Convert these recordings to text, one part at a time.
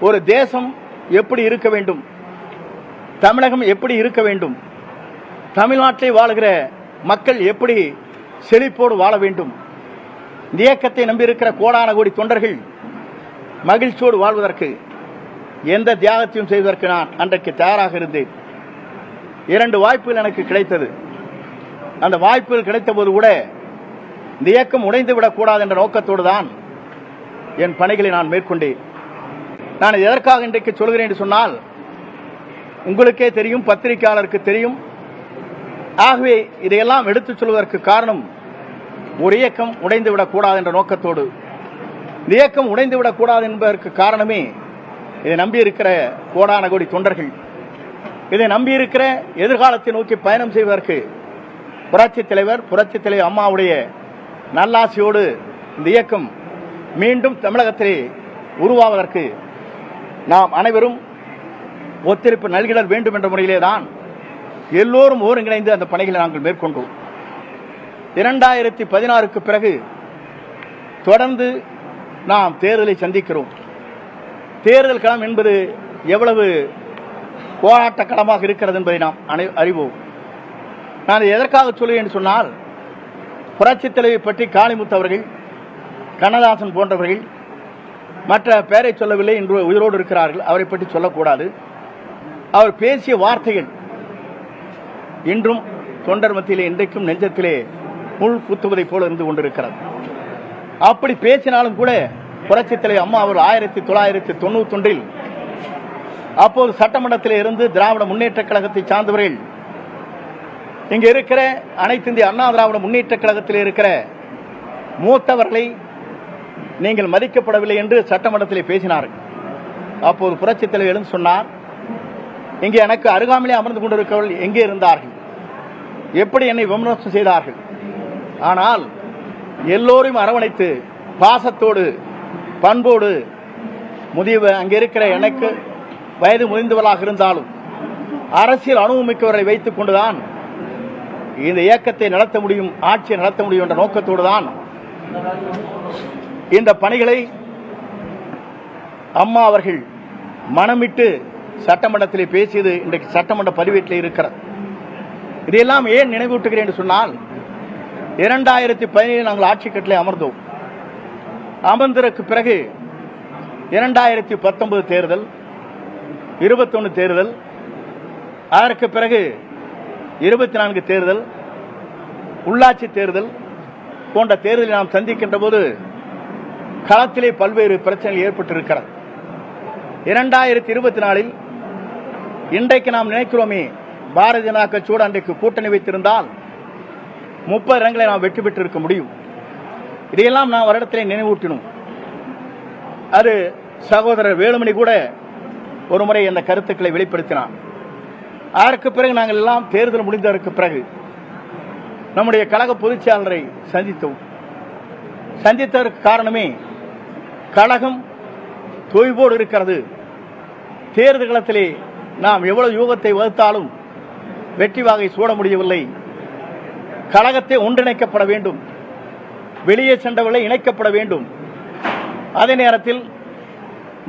ஒரு தேசம் எப்படி இருக்க வேண்டும்? தமிழகம் எப்படி இருக்க வேண்டும்? தமிழ்நாட்டில் வாழுகிற மக்கள் எப்படி செழிப்போடு வாழ வேண்டும்? இந்த இயக்கத்தை நம்பியிருக்கிற கோடான கோடி தொண்டர்கள் மகிழ்ச்சியோடு வாழ்வதற்கு எந்த தியாகத்தையும் செய்வதற்கு நான் அன்றைக்கு தயாராக இருந்தேன். இரண்டு வாய்ப்புகள் எனக்கு கிடைத்தது. அந்த வாய்ப்புகள் கிடைத்த போது கூட இந்த இயக்கம் உடைந்து விடக்கூடாது என்ற நோக்கத்தோடு தான் என் பணிகளை நான் மேற்கொண்டேன். நான் எதற்காக இன்றைக்கு சொல்கிறேன் என்று சொன்னால் உங்களுக்கே தெரியும் பத்திரிகையாளருக்கு தெரியும். ஆகவே இதையெல்லாம் எடுத்துச் சொல்வதற்கு காரணம் ஒரு இயக்கம் உடைந்து விடக்கூடாது என்ற நோக்கத்தோடு. இந்த இயக்கம் உடைந்து விடக்கூடாது என்பதற்கு காரணமே இதை நம்பியிருக்கிற கோடான கோடி தொண்டர்கள். இதை நம்பியிருக்கிற எதிர்காலத்தை நோக்கி பயணம் செய்வதற்கு புரட்சி தலைவர் புரட்சி தலைவர் அம்மாவுடைய நல்லாசையோடு இந்த இயக்கம் மீண்டும் தமிழகத்திலே உருவாவதற்கு நாம் அனைவரும் ஒத்துழைப்பு நல்கிடல் வேண்டும் என்ற முறையிலே தான் எல்லோரும் ஒருங்கிணைந்து அந்த பணிகளை நாங்கள் மேற்கொண்டோம். இரண்டாயிரத்தி பதினாறுக்கு பிறகு தொடர்ந்து நாம் தேர்தலை சந்திக்கிறோம். தேர்தல் களம் என்பது எவ்வளவு போராட்ட களமாக இருக்கிறது என்பதை நாம் அனை- அறிவோம். நான் எதற்காக சொல்கிறேன் என்று சொன்னால் புரட்சித் தலைவை பற்றி காளிமுத்து அவர்கள் கண்ணதாசன் போன்றவர்கள் மற்ற பெயரை சொல்லவில்லை என்று உயிரோடு இருக்கிறார்கள். அவரை பற்றி சொல்லக்கூடாது. அவர் பேசிய வார்த்தைகள் இன்றும் தொண்டர் மத்தியிலே இன்றைக்கும் நெஞ்சத்திலே முள் குத்துவதை போல இருந்து கொண்டிருக்கிறது. அப்படி பேசினாலும் கூட புரட்சித் தலைவர் அம்மா அவர் ஆயிரத்தி தொள்ளாயிரத்தி தொண்ணூத்தி ஒன்றில் அப்போது சட்டமன்றத்தில் இருந்து திராவிட முன்னேற்ற கழகத்தை சார்ந்தவர்கள் இங்கே இருக்கிற அனைத்து இந்திய அண்ணா திராவிட முன்னேற்ற கழகத்தில் இருக்கிற மூத்தவர்களை நீங்கள் மதிக்கப்படவில்லை என்று சட்டமன்றத்திலே பேசினார்கள். அப்போது புரட்சித் தலைவர் எழுந்து சொன்னார் இங்கே எனக்கு அருகாமையிலே அமர்ந்து கொண்டிருக்கவர்கள் எங்கே இருந்தார்கள்? எப்படி என்னை விமர்சனம் செய்தார்கள்? ஆனால் எல்லோரையும் அரவணைத்து பாசத்தோடு பண்போடு முதியவர் அங்கே இருக்கிற எனக்கு வயது முதிந்தவர்களாக இருந்தாலும் அரசியல் அனுபவமிக்கவரை வைத்துக் கொண்டுதான் இந்த இயக்கத்தை நடத்த முடியும் ஆட்சியை நடத்த முடியும் என்ற நோக்கத்தோடு தான் இந்த பணிகளை அம்மா அவர்கள் மனமிட்டு சட்டமன்றத்தில் பேசியது இன்றைக்கு சட்டமன்ற பதிவேட்டில் இருக்கிறது. இதையெல்லாம் ஏன் நினைவூட்டுகிறேன் என்று சொன்னால் இரண்டாயிரத்தி பதினேழு நாங்கள் ஆட்சி கட்டளை அமர்ந்தோம். அமர்ந்ததற்கு பிறகு இரண்டாயிரத்தி பத்தொன்பது தேர்தல் இருபத்தொன்னு தேர்தல் அதற்கு பிறகு இருபத்தி நான்கு தேர்தல் உள்ளாட்சி தேர்தல் போன்ற தேர்தலை நாம் சந்திக்கின்ற போது களத்திலே பல்வேறு பிரச்சனைகள் ஏற்பட்டிருக்கிறது. இரண்டாயிரத்தி இருபத்தி நாலில் இன்றைக்கு நாம் நினைக்கிறோமே பாரதிய ஜனதா கட்சியோடு அன்றைக்கு கூட்டணி வைத்திருந்தால் முப்பது இடங்களை நாம் வெற்றி பெற்றிருக்க முடியும். இதையெல்லாம் நாம் வருடத்திலே நினைவூட்டினோம். அது சகோதரர் வேலுமணி கூட ஒரு முறை அந்த கருத்துக்களை வெளிப்படுத்தினார். அதற்கு பிறகு நாங்கள் எல்லாம் தேர்தல் முடிந்ததற்கு பிறகு நம்முடைய கழக பொதுச்சியாளரை சந்தித்தோம். சந்தித்ததற்கு காரணமே கழகம் தொய்வோடு இருக்கிறது. தேர்தல் களத்திலே நாம் எவ்வளவு யூகத்தை வகுத்தாலும் வெற்றி வாகை சூட முடியவில்லை. கழகத்தை ஒன்றிணைக்கப்பட வேண்டும். வெளியே சென்றவர்களை இணைக்கப்பட வேண்டும். அதே நேரத்தில்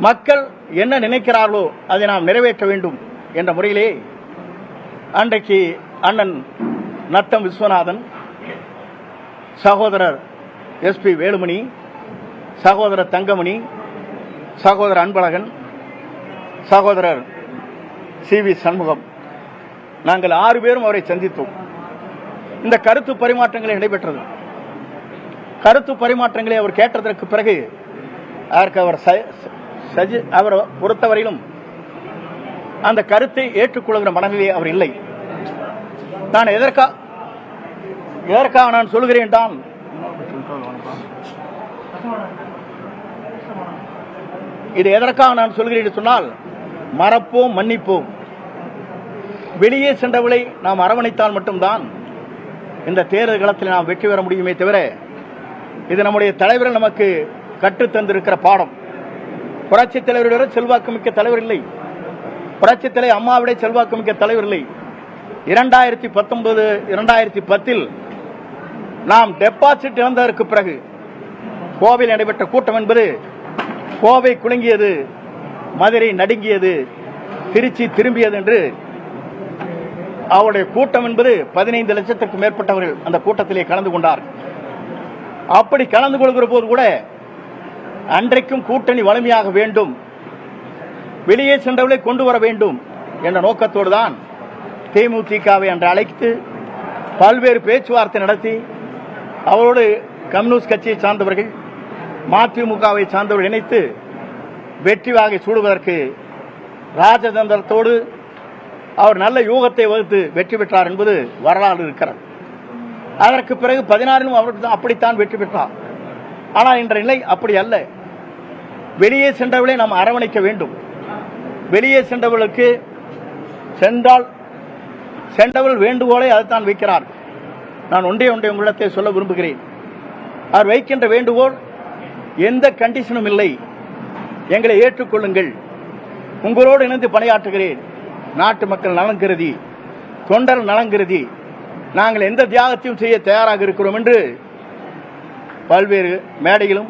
மக்கள் என்ன நினைக்கிறார்களோ அதை நாம் நிறைவேற்ற வேண்டும் என்ற முறையிலே அன்றைக்கு அண்ணன் நத்தம் விஸ்வநாதன் சகோதரர் எஸ்பி வேலுமணி சகோதரர் தங்கமணி சகோதரர் அன்பழகன் சகோதரர் சி வி சண்முகம். நாங்கள் ஆறு பேரும் அவரை சந்தித்தோம். இந்த கருத்து பரிமாற்றங்கள் நடைபெற்றது. கருத்து பரிமாற்றங்களை அவர் கேட்டதற்கு பிறகு அதற்கு அவர் ச- சஜி அவர் பொறுத்தவரையிலும் அந்த கருத்தை ஏற்றுக்கொள்கிற மனநிலை அவர் இல்லை. நான் எதற்கா எதற்காக நான் சொல்கிறேன் தான் இது எதற்காக நான் சொல்கிறேன் சொன்னால் மறப்போம் மன்னிப்போம். வெளியே சென்றவளை நாம் அரவணைத்தால் மட்டும்தான் இந்த தேர்தல் களத்தில் நாம் வெற்றி பெற முடியுமே தவிர இது நம்முடைய தலைவர் நமக்கு கற்றுத் தந்திருக்கிற பாடம். புரட்சி தலைவரை விட செல்வாக்கு மிக்க தலைவர் இல்லை. புரட்சி தலை அம்மாவிட செல்வாக்கு மிக்க தலைவர் இல்லை. இரண்டாயிரத்தி பத்தொன்பது இரண்டாயிரத்தி பத்தில் நாம் டெபாசிட் இழந்ததற்கு பிறகு கோவையில் நடைபெற்ற கூட்டம் என்பது கோவை குலுங்கியது மதுரை நடுங்கியது திருச்சி திரும்பியது என்று அவருடைய கூட்டம் என்பது பதினைந்து லட்சத்திற்கும் மேற்பட்டவர்கள் அந்த கூட்டத்திலே கலந்து கொண்டார். அப்படி கலந்து கொள்கிற போது கூட அன்றைக்கும் கூட்டணி வலிமையாக வேண்டும் வெளியே சென்றவர்களை கொண்டு வர வேண்டும் என்ற நோக்கத்தோடு தான் தேமுதிகவை அன்று அழைத்து பல்வேறு பேச்சுவார்த்தை நடத்தி அவரோடு கம்யூனிஸ்ட் கட்சியை சார்ந்தவர்கள் மதிமுகவை சார்ந்தவர்கள் இணைத்து வெற்றி வாகை சூடுவதற்கு ராஜதந்திரத்தோடு அவர் நல்ல யூகத்தை வகுத்து வெற்றி பெற்றார் என்பது வரலாறு இருக்கிறது. அதற்கு பிறகு பதினாறிலும் அவர் அப்படித்தான் வெற்றி பெற்றார். ஆனால் இன்ற நிலை அப்படி அல்ல. வெளியே சென்றவர்களை நாம் அரவணைக்க வேண்டும். வெளியே சென்றவர்களுக்கு சென்றால் சென்றவர்கள் வேண்டுகோளை அதைத்தான் வைக்கிறார். நான் ஒன்றே ஒன்றை உங்களிடத்தை சொல்ல விரும்புகிறேன். அவர் வைக்கின்ற வேண்டுகோள் எந்த கண்டிஷனும் இல்லை. எங்களை ஏற்றுக்கொள்ளுங்கள். உங்களோடு இணைந்து பணியாற்றுகிறேன். நாட்டு மக்கள் நலன் கருதி தொண்டர் நலன் கருதி நாங்கள் எந்த தியாகத்தையும் செய்ய தயாராக இருக்கிறோம் என்று பல்வேறு மேடையிலும்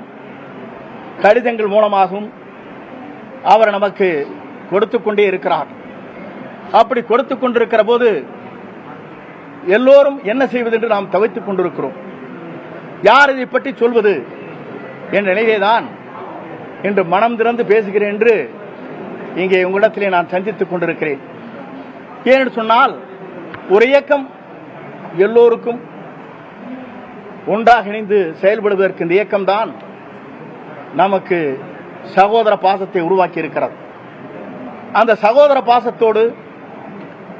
கடிதங்கள் மூலமாகவும் அவர் நமக்கு கொடுத்து கொண்டே இருக்கிறார். அப்படி கொடுத்து கொண்டிருக்கிற போது எல்லோரும் என்ன செய்வது என்று நாம் தவித்துக் கொண்டிருக்கிறோம். யார் இதை பற்றி சொல்வது? என் நிலையிலேதான் இன்று மனம் திறந்து பேசுகிறேன் என்று இங்கே உங்களிடத்திலே நான் சந்தித்துக் கொண்டிருக்கிறேன். ஏனென்று சொன்னால் ஒரு இயக்கம் எல்லோருக்கும் ஒன்றாக இணைந்து செயல்படுவதற்கு இந்த இயக்கம்தான் நமக்கு சகோதர பாசத்தை உருவாக்கி இருக்கிறது அந்த சகோதர பாசத்தோடு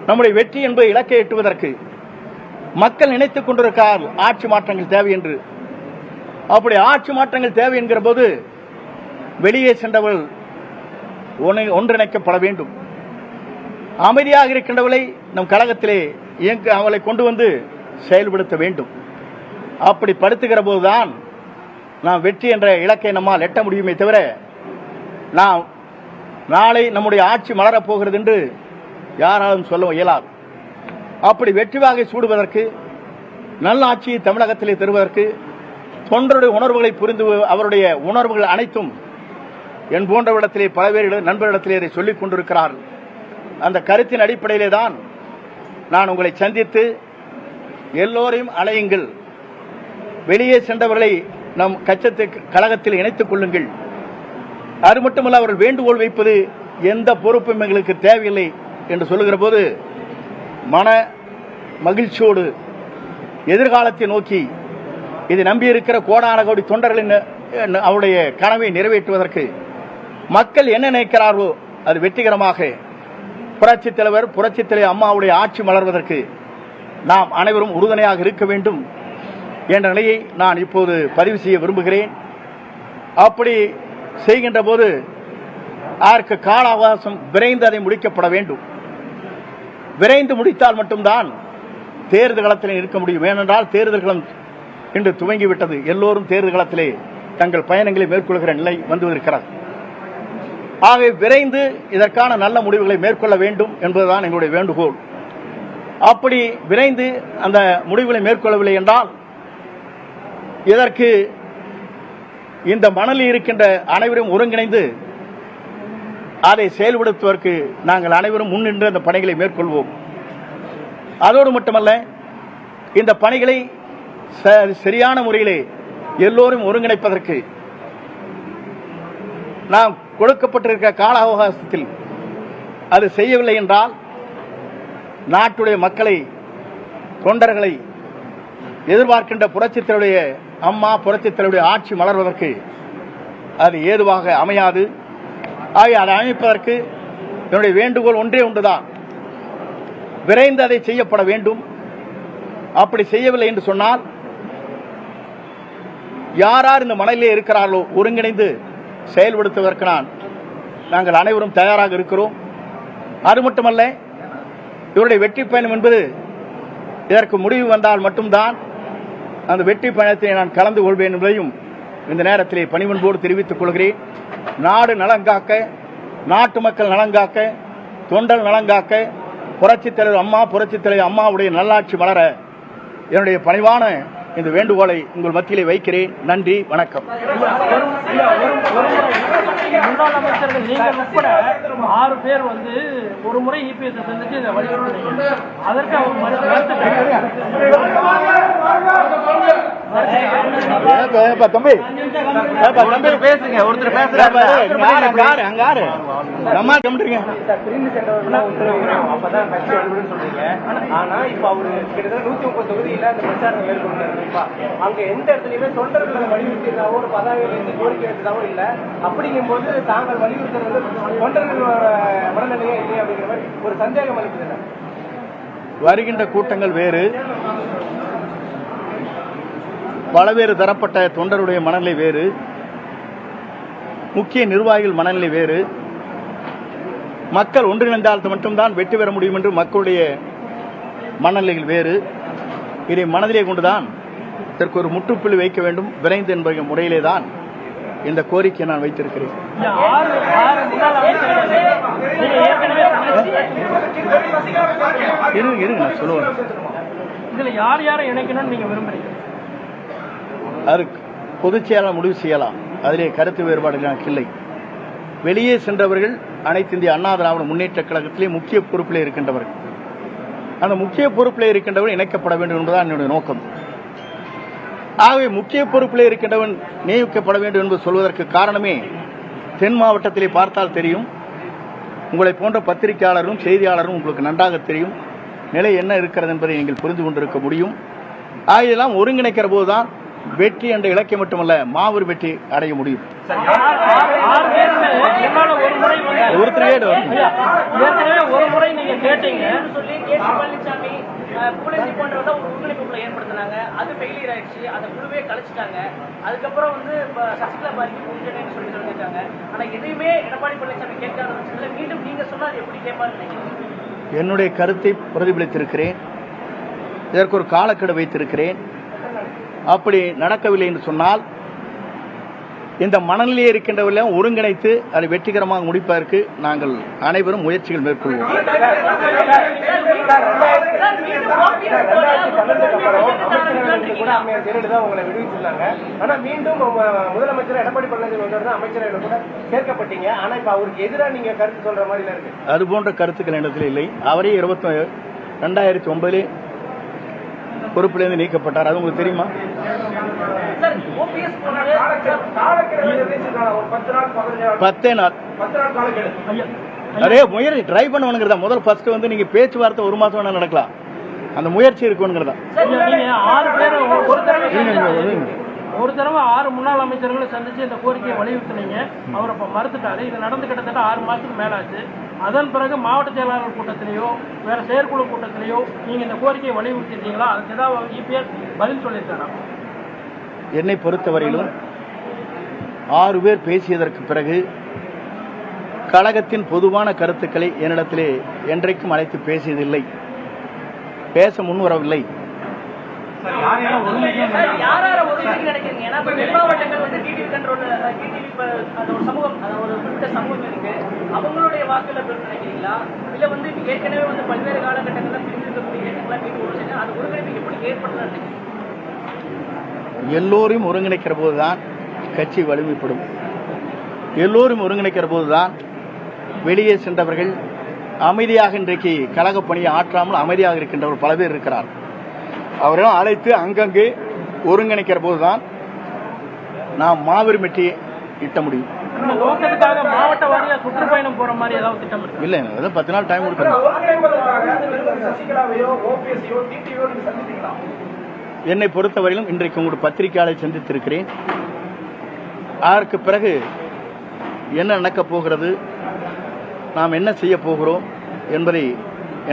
நம்முடைய வெற்றி என்பது இலக்கை எட்டுவதற்கு மக்கள் நினைத்துக் கொண்டிருக்கிறார் ஆட்சி மாற்றங்கள் தேவை என்று. அப்படி ஆட்சி மாற்றங்கள் தேவை என்கிற போது வெளியே சென்றவள் ஒன்று- ஒன்றிணைக்கப்பட வேண்டும். அமைதியாக இருக்கின்றவளை நம் கழகத்திலே இயங்க அவளை கொண்டு வந்து செயல்படுத்த வேண்டும். அப்படி படுத்துகிற போதுதான் நாம் வெற்றி என்ற இலக்கை நம்மால் எட்ட முடியுமே தவிர நாம் நாளை நம்முடைய ஆட்சி மலரப் போகிறது என்று யாராலும் சொல்ல இயலாது. அப்படி வெற்றி வாகை சூடுவதற்கு நல்ல ஆட்சியை தமிழகத்திலே தருவதற்கு தொண்டருடைய உணர்வுகளை புரிந்து அவருடைய உணர்வுகள் அனைத்தும் என் போன்றவிடத்திலே பேர் நண்பரிடத்திலே இதை சொல்லிக் கொண்டிருக்கிறார்கள் அந்த கருத்தின் அடிப்படையிலே தான் நான் உங்களை சந்தித்து எல்லோரையும் அலையுங்கள் வெளியே சென்றவர்களை நம் கச்சத்து கழகத்தில் இணைத்துக் கொள்ளுங்கள். அது மட்டுமல்ல அவர்கள் வேண்டுகோள் வைப்பது எந்த பொறுப்பும் எங்களுக்கு தேவையில்லை என்று சொல்லுகிற போது மன மகிழ்ச்சியோடு எதிர்காலத்தை நோக்கி இது நம்பியிருக்கிற கோடான கோடி தொண்டர்களின் அவருடைய கனவை நிறைவேற்றுவதற்கு மக்கள் என்ன நினைக்கிறார்களோ அது வெற்றிகரமாக புரட்சித் தலைவர் புரட்சித் தலைவர் அம்மாவுடைய ஆட்சி மலர்வதற்கு நாம் அனைவரும் உறுதுணையாக இருக்க வேண்டும் என்ற நிலையை நான் இப்போது பதிவு செய்ய விரும்புகிறேன். அப்படி செய்கின்ற போது அதற்கு கால அவகாசம் விரைந்து அதை முடிக்கப்பட வேண்டும். விரைந்து முடித்தால் மட்டும்தான் தேர்தல் களத்தில் இருக்க முடியும். ஏனென்றால் தேர்தல் களம் இன்று துவங்கிவிட்டது. எல்லோரும் தேர்தல் களத்திலே தங்கள் பயணங்களை மேற்கொள்கிற நிலை வந்துவிருக்கிறது ஆகவே விரைந்து இதற்கான நல்ல முடிவுகளை மேற்கொள்ள வேண்டும் என்பதுதான் எங்களுடைய வேண்டுகோள். அப்படி விரைந்து அந்த முடிவுகளை மேற்கொள்ளவில்லை என்றால் இதற்கு இந்த மணலில் இருக்கின்ற அனைவரும் ஒருங்கிணைந்து அதை செயல்படுத்துவதற்கு நாங்கள் அனைவரும் முன்னின்று அந்த பணிகளை மேற்கொள்வோம். அதோடு மட்டுமல்ல இந்த பணிகளை சரியான முறையிலே எல்லோரும் ஒருங்கிணைப்பதற்கு நாம் கொடுக்கப்பட்டிருக்க கால அவகாசத்தில் அது செய்யவில்லை என்றால் நாட்டுடைய மக்களை தொண்டர்களை எதிர்பார்க்கின்ற புரட்சித்தருடைய அம்மா புரட்சித்தருடைய ஆட்சி மலர்வதற்கு அது ஏதுவாக அமையாது. ஆகிய அதை அமைப்பதற்கு என்னுடைய வேண்டுகோள் ஒன்றே ஒன்றுதான். விரைந்து அதை செய்யப்பட வேண்டும். அப்படி செய்யவில்லை என்று சொன்னால் யார் யார் இந்த மணலிலே இருக்கிறார்களோ ஒருங்கிணைந்து செயல்படுத்துவதற்கு நான் நாங்கள் அனைவரும் தயாராக இருக்கிறோம். அது மட்டுமல்ல இவருடைய வெற்றி பயணம் என்பது இதற்கு முடிவு வந்தால் மட்டும்தான் அந்த வெற்றி பயணத்தை நான் கலந்து கொள்வேன் என்பதையும் இந்த நேரத்திலே பணிவன்போடு தெரிவித்துக் கொள்கிறேன். நாடு நலங்காக்க நாட்டு மக்கள் நலங்காக்க தொண்டல் நலங்காக்க புரட்சித் தலைவர் அம்மா புரட்சித் தலைவர் அம்மாவுடைய நல்லாட்சி மலர என்னுடைய பணிவான இந்த வேண்டுகோளை உங்கள் மத்தியிலே வைக்கிறேன். நன்றி வணக்கம். முன்னாள் அமைச்சர்கள் நீங்கள் உட்பட ஆறு பேர் வந்து ஒரு முறை இபிஎஸ் சந்திச்சு இதை அதற்கு அவர் மறுத்து தம்பி. தம்பி. பேசுங்க ஒருத்தர் பேசுறாரு அங்க ஆறு, அப்பதான் கட்சி சொல்றீங்க ஆனா இப்ப அவரு கிட்டத்தட்ட நூத்தி முப்பது தொகுதியில அந்த பிரச்சாரம் மேற்கொண்டாரு இப்ப அங்க எந்த இடத்துலயுமே தொண்டர்களை வலியுறுத்தியதாவோ ஒரு பதாகையில இந்த கோரிக்கை வச்சதாவோ இல்ல அப்படிங்கும்போது தாங்கள் வலியுறுத்துறது தொண்டர்களோட மனநிலையே இல்லையா அப்படிங்கிற மாதிரி ஒரு சந்தேகம் அளிக்குது வருகின்ற கூட்டங்கள் வேறு. பலவேறு தரப்பட்ட தொண்டருடைய மனநிலை வேறு. முக்கிய நிர்வாகிகள் மனநிலை வேறு. மக்கள் ஒன்றிணைந்தால் மட்டும்தான் வெற்றி பெற முடியும் என்று மக்களுடைய மனநிலைகள் வேறு. இதை மனதிலே கொண்டுதான் இதற்கு ஒரு முற்றுப்புள்ளி வைக்க வேண்டும். விரைந்து என்பது முறையிலே தான் இந்த கோரிக்கையை நான் வைத்திருக்கிறேன். இருங்க இருங்க நான் சொல்லுவேன். இதுல யார் யாரை இணைக்கணும்னு நீங்க விரும்புறீங்க? அதற்கு பொதுச் செயலாளர் முடிவு செய்யலாம். அதிலே கருத்து வேறுபாடு எனக்கு இல்லை. வெளியே சென்றவர்கள் அனைத்து இந்திய அண்ணா திராவிட முன்னேற்ற கழகத்திலே முக்கிய பொறுப்பில் இருக்கின்றவர்கள். அந்த முக்கிய பொறுப்பில் இருக்கின்றவர்கள் இணைக்கப்பட வேண்டும் என்பதுதான் என்னுடைய நோக்கம். ஆகவே முக்கிய பொறுப்பில் இருக்கின்றவன் நியமிக்கப்பட வேண்டும் என்று சொல்வதற்கு காரணமே தென் மாவட்டத்திலே பார்த்தால் தெரியும். உங்களை போன்ற பத்திரிகையாளரும் செய்தியாளரும் உங்களுக்கு நன்றாக தெரியும். நிலை என்ன இருக்கிறது என்பதை நீங்கள் புரிந்து கொண்டிருக்க முடியும். ஆகியெல்லாம் ஒருங்கிணைக்கிற போதுதான் வெற்றி என்ற இலக்கை மட்டுமல்ல மாபெரும் வெற்றி அடைய முடியும். அதுக்கப்புறம் வந்து இப்ப சசிகலா பாரிக்கு புரிஞ்சனேன்னு சொல்லி சொல்லியிருக்காங்க. ஆனா எதையுமே எடப்பாடி பழனிசாமி கேட்காத பட்சத்துல மீண்டும் நீங்க சொன்னா அது எப்படி கேட்பாருன்னு நினைக்கிறீங்க? என்னுடைய கருத்தை பிரதிபலித்திருக்கிறேன். இதற்கு ஒரு காலக்கெடு வைத்திருக்கிறேன். அப்படி நடக்கவில்லை என்று சொன்னால் இந்த மனநிலையே இருக்கின்றவர்கள ஒருங்கிணைத்து அதை வெற்றிகரமாக முடிப்பதற்கு நாங்கள் அனைவரும் முயற்சிகள் மேற்கொள்வோம். அது போன்ற கருத்துக்கள் இடத்தில் இல்லை. அவரே இருபத்தி ரெண்டாயிரத்தி ஒன்பதிலே பொறுப்பிலிருந்து நீக்கப்பட்டார். அது உங்களுக்கு தெரியுமா? சார் ஓபிஎஸ் போனாரு பத்து நாள். பதினஞ்சு நாள் பத்தே நாள் பத்து நாள் காலக்கெடு ஐயா அதே முயற்சி ட்ரை பண்ணுவனுங்கிறதா. முதல் ஃபர்ஸ்ட் வந்து நீங்க பேச்சுவார்த்தை ஒரு மாசம் வேணா நடக்கலாம். அந்த முயற்சி இருக்கணுங்கிறதா. ஒரு- தடவை ஆறு முன்னாள் அமைச்சர்களை சந்திச்சு இந்த கோரிக்கையை வலியுறுத்தினீங்க. அவர் அப்ப மறுத்துட்டாரு. இது நடந்து கிட்டத்தட்ட ஆறு மாசத்துக்கு மேலாச்சு. அதன் பிறகு மாவட்ட செயலாளர் கூட்டத்திலேயோ வேற செயற்குழு கூட்டத்திலேயோ நீங்க இந்த கோரிக்கையை வலியுறுத்திட்டீங்களா? அதுக்கு ஏதாவது இபிஎஸ் பதில் சொல்லியிருக்காரா? என்னை பொறுத்தவரையிலும் ஆறு பேர் பேசியதற்கு பிறகு கழகத்தின் பொதுவான கருத்துக்களை என்னிடத்திலே என்றைக்கும் அழைத்து பேசியதில்லை. பேச முன்வரவில்லை. அவங்களுடைய வாக்குல பெரும் நினைக்கிறீங்களா இல்ல வந்து இப்ப ஏற்கனவே வந்து பல்வேறு காலகட்டங்களில் பிரிந்திருக்கக்கூடிய இயக்கங்களை மீண்டும் ஒரு செஞ்சு அது ஒருங்கிணைப்பு எப்படி ஏற்படுதுன்னு நினைக்கிறீங்க? எல்லோரையும் ஒருங்கிணைக்கிற போதுதான் கட்சி வலிமைப்படும். எல்லோரும் ஒருங்கிணைக்கிற போதுதான் வெளியே சென்றவர்கள் அமைதியாக இன்றைக்கு கழக பணியை ஆற்றாமல் அமைதியாக இருக்கின்றவர் பல பேர் இருக்கிறார் அவரெல்லாம் அழைத்து அங்கங்கே ஒருங்கிணைக்கிற போதுதான் நாம் மாபெரும் வெற்றியை ஈட்ட முடியும். இந்த நோக்கத்துக்காக மாவட்ட வாரியா சுற்றுப்பயணம் போற மாதிரி ஏதாவது திட்டம் இல்லை பத்து நாள் டைம் கொடுக்கணும். என்னை பொறுத்தவரையிலும் இன்றைக்கு உங்களுடைய பத்திரிகையாளரை சந்தித்திருக்கிறேன். அதற்கு பிறகு என்ன நடக்கப் போகிறது நாம் என்ன செய்ய போகிறோம் என்பதை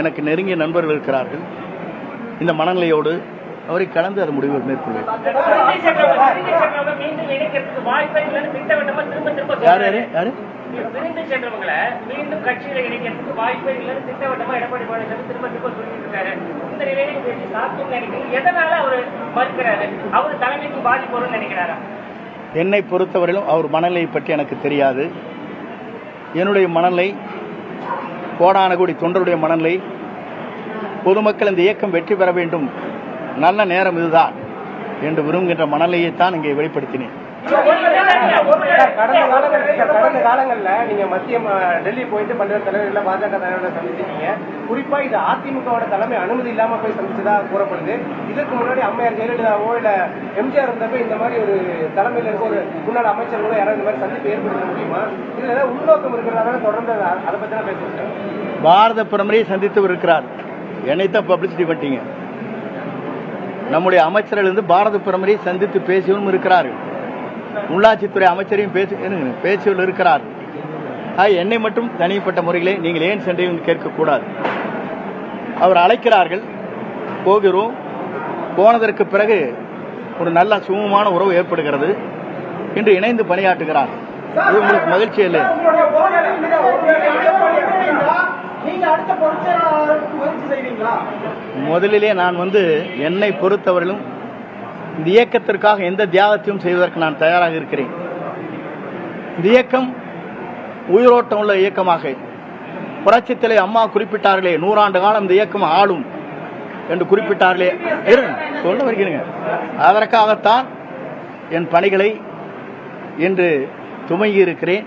எனக்கு நெருங்கிய நண்பர்கள் இருக்கிறார்கள். இந்த மனநிலையோடு அவரை கலந்து அது முடிவு மேற்கொள்வேன். யார் யாரு யாரு? பிரிந்து சென்றவங்களை மீண்டும் கட்சியில இணைக்கிறதுக்கு வாய்ப்பே இல்லைன்னு திட்டவட்டமா எடப்பாடி பழனிசாமி திரும்ப திரும்ப சொல்லிட்டு இருக்காரு இந்த நிலையில சாத்தியம் எதனால அவர் மறுக்கிறாரு அவர் தலைமைக்கு பாதிப்பு வரும்னு நினைக்கிறாரா என்னை பொறுத்தவரையிலும் அவர் மனநிலையை பற்றி எனக்கு தெரியாது. என்னுடைய மனநிலை கோடான கோடி தொண்டருடைய மனநிலை பொதுமக்கள் இந்த இயக்கம் வெற்றி பெற வேண்டும். நல்ல நேரம் இதுதான் என்று விரும்புகின்ற மனநிலையைத்தான் இங்கே வெளிப்படுத்தினேன். கடந்த காலங்கள்ல கடந்த காலங்கள்ல நீங்க மத்திய டெல்லி போயிட்டு பல்வேறு தலைவர்கள பாஜக தலைவர்களை சந்திச்சிருக்கீங்க. குறிப்பா இது அதிமுகவோட தலைமை அனுமதி இல்லாம போய் சந்திச்சதா கூறப்படுது. இதற்கு முன்னாடி அம்மையார் ஜெயலலிதாவோ இல்ல எம்ஜிஆர் இருந்தப்ப இந்த மாதிரி ஒரு தலைமையில இருக்க ஒரு முன்னாள் அமைச்சர்களோ யாராவது இந்த மாதிரி சந்திப்பு ஏற்படுத்த முடியுமா? இதுல ஏதாவது உள்நோக்கம் இருக்கிறதால தொடர்ந்து அதை அதை பத்தி தான் பேசுறேன் பாரத பிரதமரை சந்தித்து இருக்கிறார். என்னைத்தான் பப்ளிசிட்டி பண்ணிட்டீங்க. நம்முடைய அமைச்சர்கள் இருந்து பாரத பிரமரை சந்தித்து பேசியவனும் இருக்கிறார்கள் உள்ளாட்சித்துறை அமைச்சரையும் பேசி இருங்க, பேசியவர்கள் இருக்கிறார். என்னை மட்டும் தனிப்பட்ட முறையிலே நீங்கள் ஏன் சென்றையும் கேட்கக்கூடாது. அவர் அழைக்கிறார்கள் போகிறோம். போனதற்கு பிறகு ஒரு நல்ல சுமூகமான உறவு ஏற்படுகிறது. இன்று இணைந்து பணியாற்றுகிறார். இது உங்களுக்கு மகிழ்ச்சி இல்லை நீங்க அடுத்த பொதுச்செயலாளருக்கு முயற்சி செய்வீங்களா முதலிலே நான் வந்து என்னை பொறுத்தவரையிலும் இந்த இயக்கத்திற்காக எந்த தியாகத்தையும் செய்வதற்கு நான் தயாராக இருக்கிறேன். இந்த இயக்கம் உயிரோட்டம் உள்ள இயக்கமாக. புரட்சித்திலே அம்மா குறிப்பிட்டார்களே நூறாண்டு காலம் இந்த இயக்கம் ஆளும் என்று குறிப்பிட்டார்களே. சொல்ல வருகிறேங்க. அதற்காகத்தான் என் பணிகளை இன்று துவங்கி இருக்கிறேன்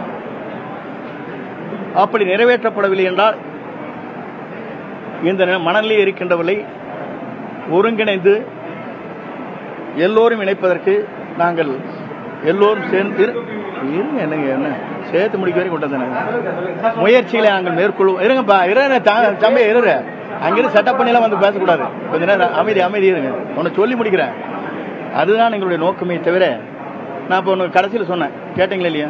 அப்படி நிறைவேற்றப்படவில்லை என்றால் இந்த நி- மனநிலை இருக்கின்றவர்களை ஒருங்கிணைந்து எல்லோரும் இணைப்பதற்கு நாங்கள் எல்லோரும் சேர்ந்து என்னங்க என்ன சேர்த்து முடிக்க வரைக்கும் கொண்டு முயற்சிகளை நாங்கள் மேற்கொள்வோம். இருங்கப்பா இருங்க தம்பி இருங்க. அங்கிருந்து செட்டப் பண்ணிலாம் வந்து பேசக்கூடாது. கொஞ்ச நேரம் அமைதி அமைதி இருங்க. உன்னை சொல்லி முடிக்கிறேன். அதுதான் எங்களுடைய நோக்கமே தவிர நான் இப்போ உனக்கு கடைசியில் சொன்னேன். கேட்டீங்களா இல்லையா?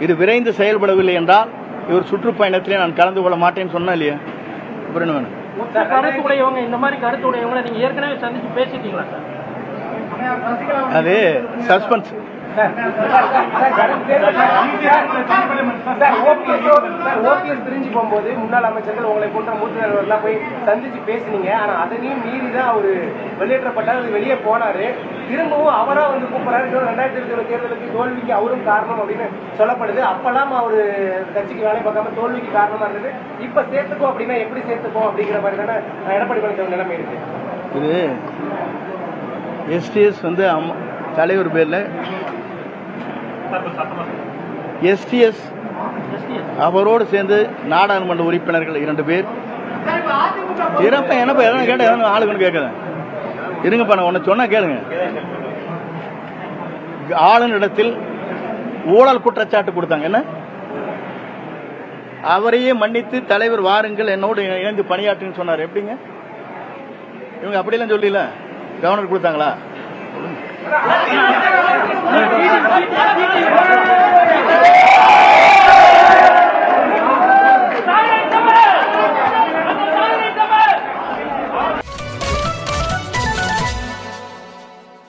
இது விரைந்து செயல்படவில்லை என்றால் இவர் சுற்றுப்பயணத்திலே நான் கலந்து கொள்ள மாட்டேன்னு சொன்னேன் இல்லையா? அப்புறம் என்ன வேணும்? ஒத்த கருத்து உடையவங்க இந்த மாதிரி கருத்து உடையவங்களை நீங்க ஏற்கனவே சந்திச்சு பேசிட்டீங்களா சார்? அது சஸ்பென்ஸ். ஓபிஎஸ் பிரிஞ்சு போகும்போது முன்னாள் அமைச்சர்கள் உங்களை போன்ற மூத்த தலைவர்கள்லாம் போய் சந்திச்சு பேசுனீங்க. ஆனா அதையும் மீறி தான் அவரு வெளியேற்றப்பட்டார் அது வெளியே போனாரு. திரும்பவும் அவரா வந்து கூப்பிடுறாரு. ரெண்டாயிரத்தி இருபத்தி தேர்தலுக்கு தோல்விக்கு அவரும் காரணம் அப்படின்னு சொல்லப்படுது. அப்பெல்லாம் அவரு கட்சிக்கு வேலை பார்க்காம தோல்விக்கு காரணமா இருந்தது. இப்ப சேர்த்துக்கோ அப்படின்னா எப்படி சேர்த்துக்கோ அப்படிங்கிற மாதிரி தானே எடப்பாடி பழனிசாமி நிலைமை இருக்கு. இது எஸ்டிஎஸ் வந்து தலைவர் பேர்ல எஸ்டிஎஸ் அவரோடு சேர்ந்து நாடாளுமன்ற உறுப்பினர்கள் இரண்டு பேர். இறப்ப என்னப்பா எதனா கேட்ட எதனா ஆளுங்கன்னு கேட்குறேன். இருங்கப்பா நான் ஒன்று சொன்னால் கேளுங்க. ஆளுநரிடத்தில் ஊழல் குற்றச்சாட்டு கொடுத்தாங்க. என்ன? அவரையே மன்னித்து தலைவர் வாருங்கள். என்னோடு இணைந்து பணியாற்றுன்னு சொன்னார். எப்படிங்க? இவங்க அப்படிலாம் சொல்லல. கவர்னர் கொடுத்தாங்களா? சொல்லுங்க